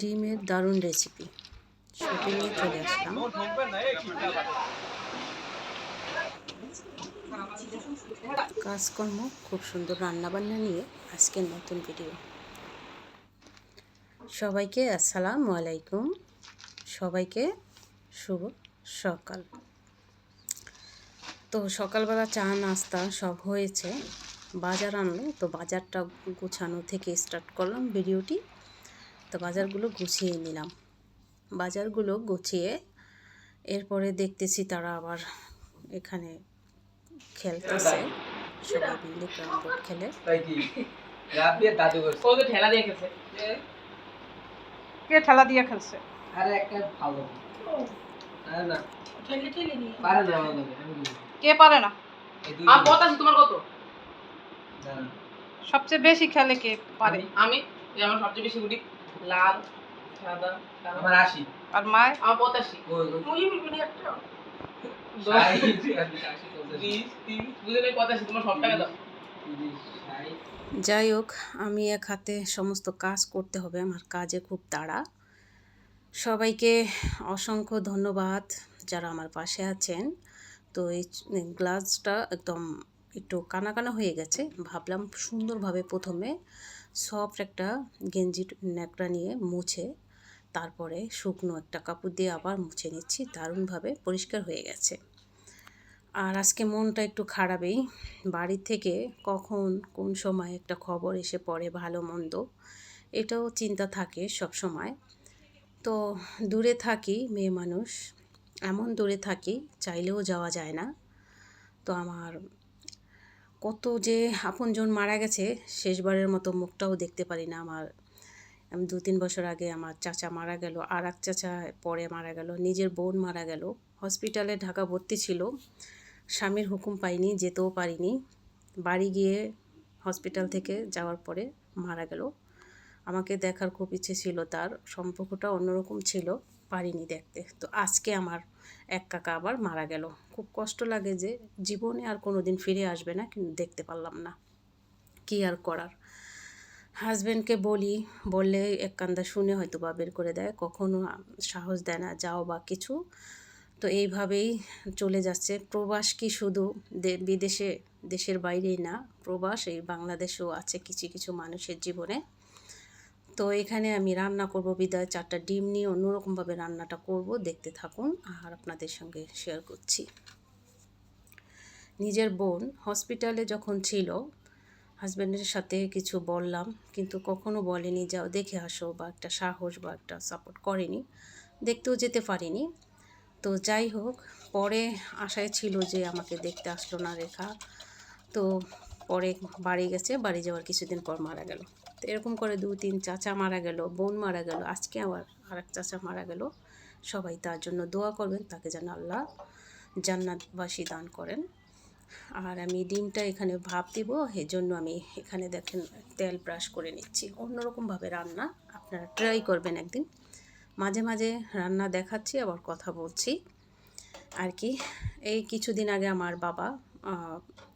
ডিমের দারুণ রেসিপি সেটা নিয়ে চলে আসলাম। কাজকর্ম খুব সুন্দর রান্নাবান্না নিয়ে আজকের নতুন ভিডিও সবাইকে আসসালামু আলাইকুম। সবাইকে শুভ সকাল। তো সকালবেলা চা, নাস্তা সব হয়েছে। বাজার আনলো তো বাজারটা গুছানো থেকে স্টার্ট করলাম ভিডিওটি তো বাজারগুলো গুছিয়ে নিলাম। বাজারগুলো গুছিয়ে এরপরে দেখতেছি তারা আবার এখানে খেলতেছে। সবাই মিলে ক্যারাম বোর্ড খেলে। কি ঠেলা দিয়ে খেলছে। কে ঠেলা দিয়ে খেলছে? আরে একটা ভালো। না। ঠেলে ঠেলে দিয়ে পারে না আমার লগে, আমি বুঝি। কে পারে না? আর কত আছে তোমার কত। সবচেয়ে বেশি খেলে কে পারে? আমি আমার সবচেয়ে বেশি গুটি লাল সাদা আমার আশি। আর মায় আমার পঁচাশি। মুই একটা। যাই হোক আমি এক হাতে সমস্ত কাজ করতে হবে আমার কাজে খুব তাড়া। সবাইকে অসংখ্য ধন্যবাদ যারা আমার পাশে আছেন। তো এই গ্লাসটা একদম একটু কানা কানা হয়ে গেছে ভাবলাম সুন্দরভাবে প্রথমে সফট একটা গেঞ্জি ন্যাকড়া নিয়ে মুছে তারপরে শুকনো একটা কাপড় দিয়ে আবার মুছে নিচ্ছি, দারুণভাবে পরিষ্কার হয়ে গেছে। আর আজকে মনটা একটু খারাপই, বাড়ি থেকে কখন কোন সময় একটা খবর এসে পড়ে ভালো মন্দ, এটাও চিন্তা থাকে সব সময়। তো দূরে থাকি মেয়ে মানুষ, এমন দূরে থাকি, চাইলেও যাওয়া যায় না। তো আমার কত যে আপনজন মারা গেছে, শেষবারের মতো মুখটাও দেখতে পারি না আমার। আমি দু তিন বছর আগে আমার চাচা মারা গেল আর এক চাচা পরে মারা গেল, নিজের বোন মারা গেল। হসপিটালে ঢাকা ভর্তি ছিল, স্বামীর হুকুম পাইনি, যেতেও পারিনি। বাড়ি গিয়ে হসপিটাল থেকে যাওয়ার পরে মারা গেল। আমাকে দেখার খুব ইচ্ছে ছিল তার, সম্পর্কটা অন্যরকম ছিল, পারিনি দেখতে। তো আজকে আমার এক কাকা আবার মারা গেল। খুব কষ্ট লাগে যে জীবনে আর কোনো দিন ফিরে আসবে না, কিন্তু দেখতে পারলাম না। কী আর করার? হাজব্যান্ডকে বলি, বললে এক কান্দা শুনে হয়তো বা বের করে দেয়, কখনো সাহস দেয় না, যাও বা কিছু। তো এইভাবেই চলে যাচ্ছে। প্রবাস কি শুধু বিদেশে, দেশের বাইরেই না, প্রবাস এই বাংলাদেশেও আছে কিছু কিছু মানুষের জীবনে। তো এখানে আমি রান্না করব বিদায় চারটা ডিম নিয়ে অন্যরকমভাবে রান্নাটা করব। দেখতে থাকুন, আর আপনাদের সঙ্গে শেয়ার করছি। নিজের বোন হসপিটালে যখন ছিল হাজব্যান্ডের সাথে কিছু বললাম, কিন্তু কখনো বলেনি যাও দেখে আসো বা একটা সাহস বা একটা সাপোর্ট করেনি। দেখতেও যেতে পারিনি। তো যাই হোক, পরে আশায় ছিল যে, আমাকে দেখতে আসলো না রেখা। তো পরে বাড়ি গেছে, বাড়ি যাওয়ার কিছুদিন পর মারা গেল। তো এরকম করে দু, তিন চাচা মারা গেল, বোন মারা গেল, আজকে আবার আর এক চাচা মারা গেল। সবাই তার জন্য দোয়া করবেন, তাকে যেন আল্লাহ জান্নাতবাসী দান করেন। আর আমি ডিমটা এখানে ভাপ দিব জন্য আমি এখানে দেখেন তেল ব্রাশ করে নিচ্ছি। অন্যরকমভাবে রান্না আপনারা ট্রাই করবেন একদিন। মাঝে মাঝে রান্না দেখাচ্ছি, আবার কথা বলছি। আর কি, এই কিছুদিন আগে আমার বাবা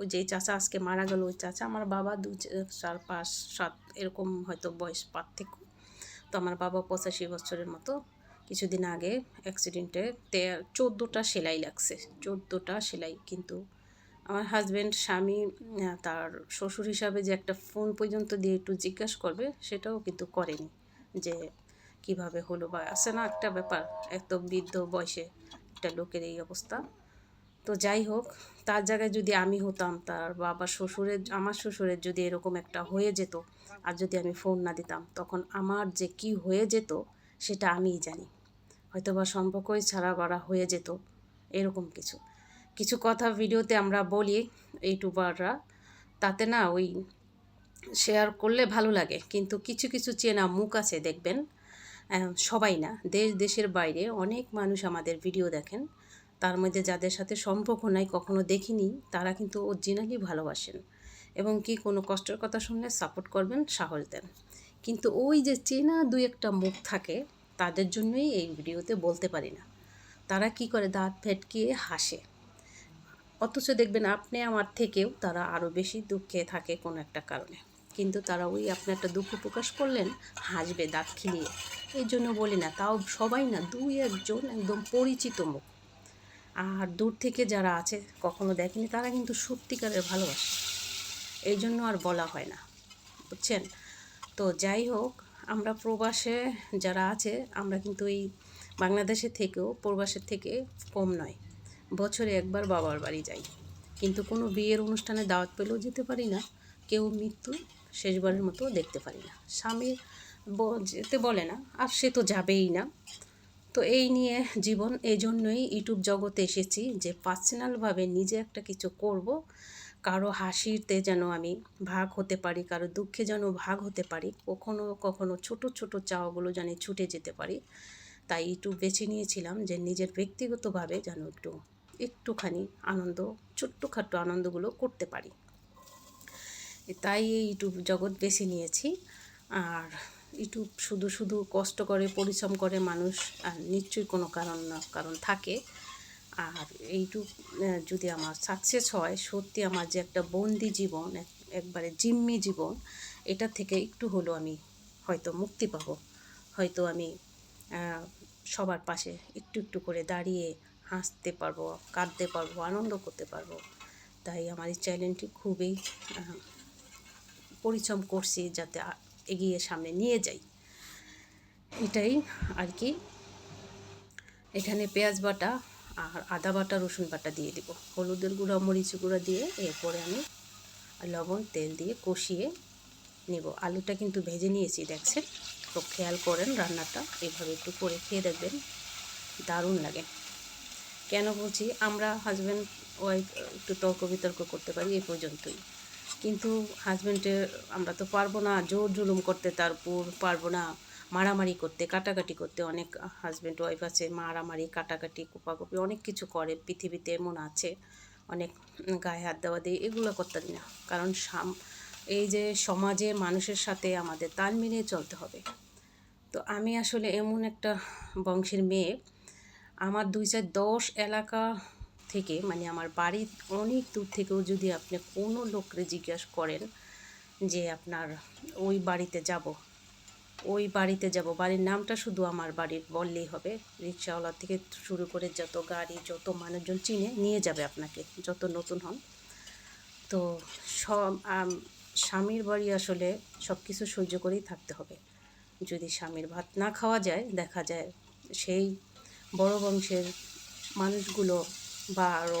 ওই যে চাচা আজকে মারা গেল, ওই চাচা আমার বাবা দু চার, পাঁচ, সাত এরকম হয়তো বয়স পার্থক্য। তো আমার বাবা পঁচাশি বছরের মতো। কিছুদিন আগে অ্যাক্সিডেন্টে তে চোদ্দোটা সেলাই লাগছে, চোদ্দোটা সেলাই। কিন্তু আমার হাজব্যান্ড স্বামী তার শ্বশুর হিসাবে যে একটা ফোন পর্যন্ত দিয়ে একটু জিজ্ঞাসা করবে, সেটাও কিন্তু করেনি। যে কীভাবে হলো বা আছে না একটা ব্যাপার, এত বৃদ্ধ বয়সে একটা লোকের এই অবস্থা। তো যাই হোক, তার জায়গায় যদি আমি হতাম, তার বাবা শ্বশুরের, আমার শ্বশুরের যদি এরকম একটা হয়ে যেত আর যদি আমি ফোন না দিতাম, তখন আমার যে কি হয়ে যেত সেটা আমিই জানি। হয়তো বা সম্পর্কই ছাড়া বাড়া হয়ে যেত, এরকম কিছু। কিছু কথা ভিডিওতে আমরা বলি ইউটিউবাররা, তাতে না ওই শেয়ার করলে ভালো লাগে, কিন্তু কিছু কিছু চেনা মুখ আছে দেখবেন সবাই না, দেশ, দেশের বাইরে অনেক মানুষ আমাদের ভিডিও দেখেন। তার মধ্যে যাদের সাথে সম্পর্ক নাই কখনো দেখিনি, তারা কিন্তু অরিজিনালি ভালোবাসেন। এবং কি কোনো কষ্টের কথা শুনলে সাপোর্ট করবেন, সাহস দেন। কিন্তু ওই যে চেনা দুই একটা মুখ থাকে, তাদের জন্যই এই ভিডিওতে বলতে পারি না। তারা কি করে দাঁত ফেটকিয়ে হাসে। অথচ দেখবেন আপনি আমার থেকেও তারা আরও বেশি দুঃখে থাকে কোনো একটা কারণে। কিন্তু তারা ওই আপনি একটা দুঃখ প্রকাশ করলেন, হাসবে দাঁত খিলিয়ে। এই জন্য বলি না, তাও সবাই না দুই একজন একদম পরিচিত মুখ। আর দূর থেকে যারা আছে, কখনো দেখেনি, তারা কিন্তু সত্যিকারের ভালোবাসে। এই জন্য আর বলা হয় না, বুঝছেন? তো যাই হোক, আমরা প্রবাসে যারা আছে, আমরা কিন্তু এই বাংলাদেশে থেকেও, প্রবাসের থেকে কম নয়। বছরে একবার বাবার বাড়ি যাই। কিন্তু কোনো বিয়ের অনুষ্ঠানে দাওয়াত পেলেও যেতে পারি না। কেউ মৃত্যু, শেষবারের মতো দেখতে পারি না। স্বামী ব- যেতে বলে না, আর সে তো যাবেই না। তো এই নিয়ে জীবন এই জন্যই ইউটিউব জগতে এসেছি যে পার্সোনালভাবে নিজে একটা কিছু করব, কারও হাসিতে যেন আমি ভাগ হতে পারি, কারও দুঃখে যেন ভাগ হতে পারি, কখনো কখনো ছোট ছোট চাওয়াগুলো যেন ছুটে যেতে পারি। তাই ইউটিউব বেছে নিয়েছিলাম যে নিজের ব্যক্তিগতভাবে যেন একটু, একটুখানি আনন্দ ছোট্টখাট্টো আনন্দগুলো করতে পারি। তাই এই ইউটিউব জগৎ বেছে নিয়েছি। আর ইউটিউব শুধু শুধু কষ্ট করে, পরিশ্রম করে মানুষ, আর নিশ্চয়ই কোনো কারণ না, কারণ থাকে। আর এইটুক যদি আমার সাকসেস হয়, সত্যি আমার যে একটা বন্দি জীবন, এক- একবারে জিম্মি জীবন, এটা থেকে একটু হলেও আমি হয়তো মুক্তি পাবো। হয়তো আমি সবার পাশে একটু একটু করে দাঁড়িয়ে হাসতে পারব, কাঁদতে পারব, আনন্দ করতে পারব। তাই আমার এই চ্যালেঞ্জটি খুবই পরিশ্রম করছি যাতে এগিয়ে সামনে নিয়ে যাই। এটাই আর কি। এখানে পেঁয়াজ বাটা আর আদা বাটা, রসুন বাটা দিয়ে দিব। হলুদের গুঁড়া, মরিচ গুঁড়া দিয়ে এরপরে আমি লবণ, তেল দিয়ে কষিয়ে নেব। আলুটা কিন্তু ভেজে নিয়েছি, দেখছেন? তো খেয়াল করেন রান্নাটা, এভাবে একটু করে খেয়ে দেখবেন। দারুণ লাগে। কেন বলছি? আমরা হাজব্যান্ড ওয়াইফ একটু তর্ক বিতর্ক করতে পারি এই পর্যন্তই। কিন্তু হাজব্যান্ডের আমরা তো পারব না, জোর জুলুম করতে, তারপর পারব না, মারামারি করতে, কাটাকাটি করতে। অনেক হাজব্যান্ড ওয়াইফ আছে, মারামারি, কাটাকাটি, কোপাকুপি, অনেক কিছু করে, পৃথিবীতে এমন আছে, অনেক গায়ে হাত দেওয়া দিয়ে এগুলো করতে না। কারণ সাম, এই যে সমাজে মানুষের সাথে আমাদের তাল মিলিয়ে চলতে হবে। তো আমি আসলে এমন একটা বংশের মেয়ে, আমার দুই চার দশ এলাকা থেকে মানে আমার বাড়ির অনেক দূর থেকেও যদি আপনি কোনো লোককে জিজ্ঞাসা করেন যে আপনার ওই বাড়িতে যাব, ওই বাড়িতে যাব, বাড়ির নামটা শুধু আমার বাড়ির বললেই হবে, রিক্সাওয়ালা থেকে শুরু করে যত গাড়ি, যত মানুষজন চিনে নিয়ে যাবে আপনাকে, যত নতুন হন। তো সব স্বামীর বাড়ি আসলে সব কিছু সহ্য করেই থাকতে হবে। যদি স্বামীর ভাত না খাওয়া যায়, দেখা যায় সেই বড় বংশের মানুষগুলো বা আরও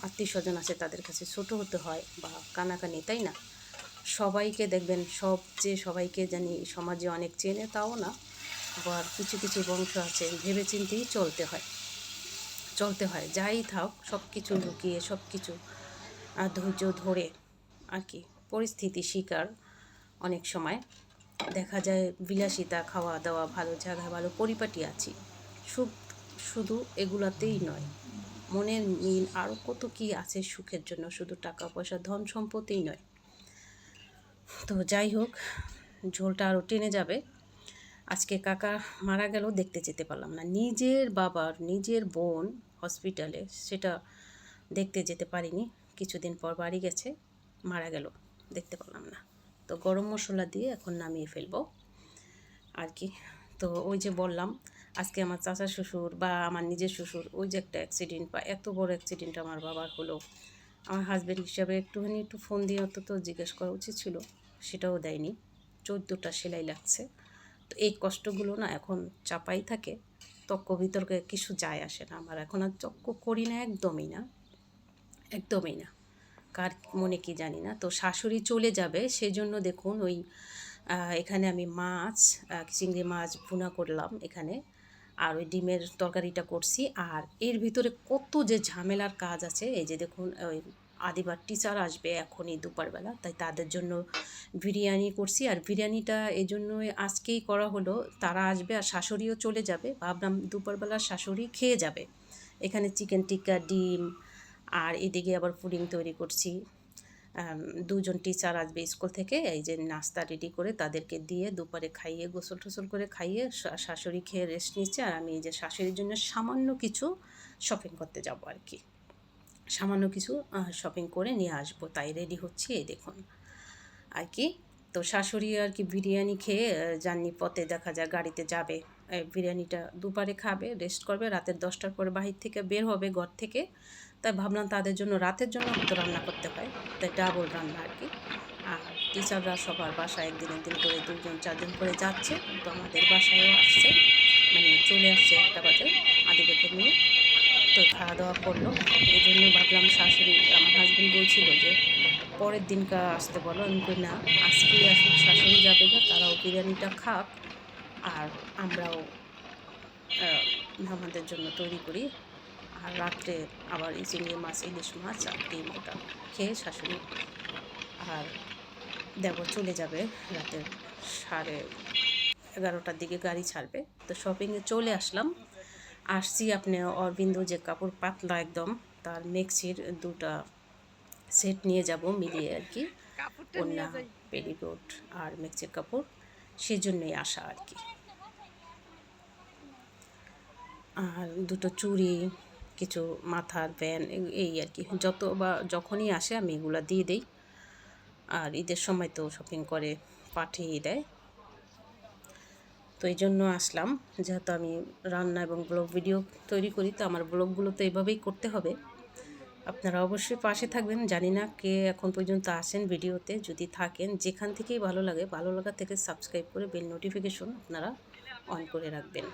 আত্মীয় স্বজন আছে তাদের কাছে ছোট হতে হয় বা কানাকানি, তাই না? সবাইকে দেখবেন সব যে সবাইকে জানি সমাজে অনেক চেনে তাও না, আবার কিছু কিছু বংশ আছে ভেবে চিন্তেই চলতে হয়। চলতে হয়, যাই থাক সব কিছু লুকিয়ে সব কিছু ধৈর্য ধরে আর কি, পরিস্থিতি শিকার অনেক সময়। দেখা যায় বিলাসিতা খাওয়া দাওয়া ভালো জায়গায় ভালো পরিপাটি আছি। শুধু এগুলাতেই নয় মনের মিল আরও কত কি আছে সুখের জন্য? শুধু টাকা, পয়সা, ধন সম্পত্তিই নয়। তো যাই হোক, ঝোলটা আরও টেনে যাবে। আজকে কাকা মারা গেল, দেখতে যেতে পারলাম না। নিজের বাবার, নিজের বোন হসপিটালে সেটা দেখতে যেতে পারিনি। কিছুদিন পর বাড়ি গেছে, মারা গেল, দেখতে পারলাম না। তো গরম মশলা দিয়ে এখন নামিয়ে ফেলব। আর কি, তো ওই যে বললাম আজকে আমার চাচা শ্বশুর বা আমার নিজের শ্বশুর, ওই যে একটা অ্যাক্সিডেন্ট বা এত বড় অ্যাক্সিডেন্ট আমার বাবার হলো। আমার হাজব্যান্ড হিসাবে একটুখানি একটু ফোন দিয়ে অন্তত জিজ্ঞেস করা উচিত ছিল, সেটাও দেয়নি। চোদ্দোটা সেলাই লাগছে। তো এই কষ্টগুলো না এখন চাপাই থাকে, তক্ক বিতর্কে কিছু যায় আসে না আমার। এখন আর তক্ক করি না, একদমই না। একদমই না। কার মনে কি জানি না। তো শাশুড়ি চলে যাবে, সেজন্য দেখুন ওই এখানে আমি মাছ চিংড়ি মাছ ভুনা করলাম এখানে। আর ওই ডিমের তরকারিটা করছি। আর এর ভিতরে কত যে ঝামেলার কাজ আছে, এই যে দেখুন, ওই আদিবার টিচার আসবে এখনই দুপুরবেলা, তাই তাদের জন্য বিরিয়ানি করছি। আর বিরিয়ানিটা এই জন্যই আজকেই করা হলো, তারা আসবে আর শাশুড়িও চলে যাবে। ভাবলাম দুপুরবেলা শাশুড়ি খেয়ে যাবে। এখানে চিকেন টিক্কা ডিম, আর এদিকে আবার পুডিং তৈরি করছি। দুজন টিচার আসবে স্কুল থেকে, এই যে নাস্তা রেডি করে তাদেরকে দিয়ে দুপুরে খাইয়ে, গোসল টোসল করে খাইয়ে শাশুড়ি খেয়ে রেস্ট নিচ্ছে আর আমি এই যে শাশুড়ির জন্য সামান্য কিছু শপিং করতে যাব আর কি। সামান্য কিছু শপিং করে নিয়ে আসব, তাই রেডি হচ্ছি, এই দেখুন। আর কি? তো শাশুড়ি আর কি বিরিয়ানি খেয়ে জার্নি পথে দেখা যায় গাড়িতে যাবে। বিরিয়ানিটা দুপারে খাবে রেস্ট করবে, রাতের দশটার পর বাহির থেকে বের হবে ঘর থেকে। তাই ভাবলাম তাদের জন্য রাতের জন্য তো রান্না করতে হয় তাই ডাবল রান্না আর কি। আর টিচাররা সবার বাসায় একদিন একদিন করে দুজন চারজন করে যাচ্ছে। তো আমাদের বাসায়ও আসছে। মানে চলে আসছে একটা বাজে আদিবাকে নিয়ে তো খাওয়া দাওয়া করল। এই জন্য ভাবলাম শাশুড়ি, আমার হাজবেন্ড বলছিল যে, পরের দিনকা আসতে বলো। আমি কই না, আজকেই আসুক শাশুড়ি যাবে না তারাও বিরিয়ানিটা খাক। আর আমরাও আমাদের জন্য তৈরি করি। আর রাত্রে আবার এই চিংড়ি মাছ ইলিশ মাছ আর ডিম ওটা খেয়ে শাশুড়ি আর দেব চলে যাবে রাতের সাড়ে এগারোটার দিকে গাড়ি ছাড়বে। তো শপিংয়ে চলে আসলাম। আসছি আপনি অরবিন্দ যে কাপড় পাতলা একদম তার মেক্সির দুটা সেট নিয়ে যাব মিলিয়ে আর কি কন্যা পেরিকোট আর মেক্সির কাপড় সেজন্যই আসা আর কি। আর দুটো চুড়ি কিছু মাথার ব্যান এই আর কি। যত বা যখনই আসে আমি এগুলো দিয়ে দিই। আর ঈদের সময় তো শপিং করে পাঠিয়ে দেয়। তো এই জন্য আসলাম। যেহেতু আমি রান্না এবং ব্লগ ভিডিও তৈরি করি, তো আমার ব্লগগুলো তো এভাবেই করতে হবে। আপনারা অবশ্যই পাশে থাকবেন। জানি না কে এখন পর্যন্ত আসেন ভিডিওতে যদি থাকেন, যেখান থেকেই ভালো লাগে, ভালো লাগা থেকে সাবস্ক্রাইব করে বেল নোটিফিকেশন আপনারা অন করে রাখবেন।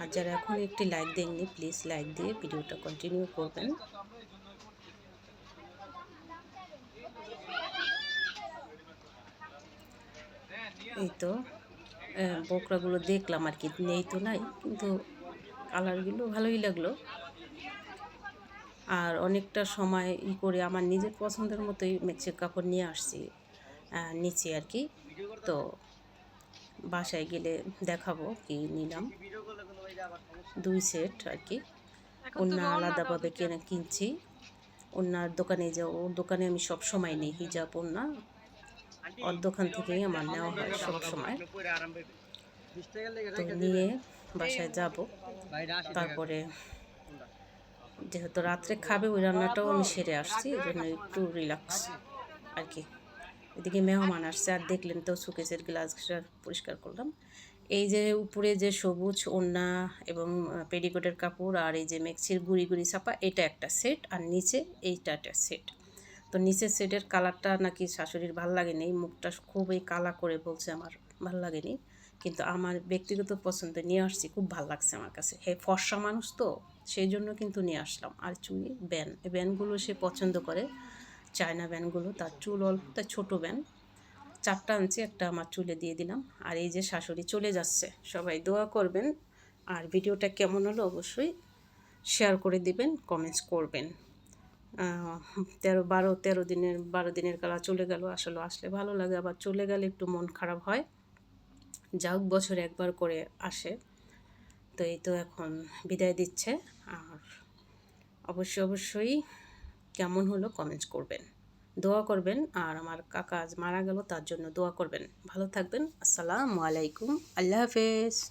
আর যারা এখন একটি লাইক দেননি প্লিজ লাইক দিয়ে ভিডিওটা কন্টিনিউ করবেন। এই তো বোকরাগুলো দেখলাম আর কি, নেই তো নাই, কিন্তু কালারগুলো ভালোই লাগল। আর অনেকটা সময় ই করে আমার নিজের পছন্দের মতোই মেক্সির কাপড় নিয়ে আসছি নিচে আর কি। তো বাসায় গেলে দেখাবো কি নিলাম। দুই সেট আর কি। অন্য আলাদাভাবে কিনে কিনছি। অন্যার দোকানে যে ওর দোকানে আমি সব সময় নিই হিজাব ওন্না ওর দোকান থেকেই আমার নেওয়া হয় সব সময় তো নিয়ে বাসায় যাব। তারপরে যেহেতু রাত্রে খাবে ওই রান্নাটাও আমি সেরে আসছি এই জন্য একটু রিল্যাক্স আর কি। এদিকে মেহমান আসছে আর দেখলেন তো সুকেসের গ্লাস পরিষ্কার করলাম। এই যে উপরে যে সবুজ ওন্না এবং পেডিকোটের কাপড় আর এই যে মেক্সির গুড়ি গুড়ি ছাপা, এটা একটা সেট আর নিচে এইটা একটা সেট। তো নিচের সেটের কালারটা নাকি শাশুড়ির ভালো লাগেনি, মুখটা খুবই কালা করে বলছে আমার, ভালো লাগেনি। কিন্তু আমার ব্যক্তিগত পছন্দ নিয়ে আসছি, খুব ভালো লাগছে আমার কাছে। হে, ফর্সা মানুষ তো, সেই জন্য কিন্তু নিয়ে আসলাম। আর চুড়ি, ব্যান ব্যানগুলো সে পছন্দ করে, চায়না ব্যানগুলো, তার চুল অল্প তার ছোটো ব্যান। চারটা আনছি, একটা আমার চুলে দিয়ে দিলাম। আর এই যে শাশুড়ি চলে যাচ্ছে, সবাই দোয়া করবেন। আর ভিডিওটা কেমন হলো অবশ্যই শেয়ার করে দিবেন কমেন্টস করবেন। তেরো, বারো, তেরো দিনের, বারো দিনের কালা চলে গেল, আসলে আসলে ভালো লাগে, আবার চলে গেলে একটু মন খারাপ হয়। যা হোক, বছরে একবার করে আসে, তো এই তো এখন বিদায় দিচ্ছে। আর অবশ্যই অবশ্যই কেমন হলো কমেন্টস করবেন। দোয়া করবেন আর আমার কাকা আজ মারা গেল, তার জন্য দোয়া করবেন। ভালো থাকবেন, আসসালামু আলাইকুম, আল্লাহ হাফেজ।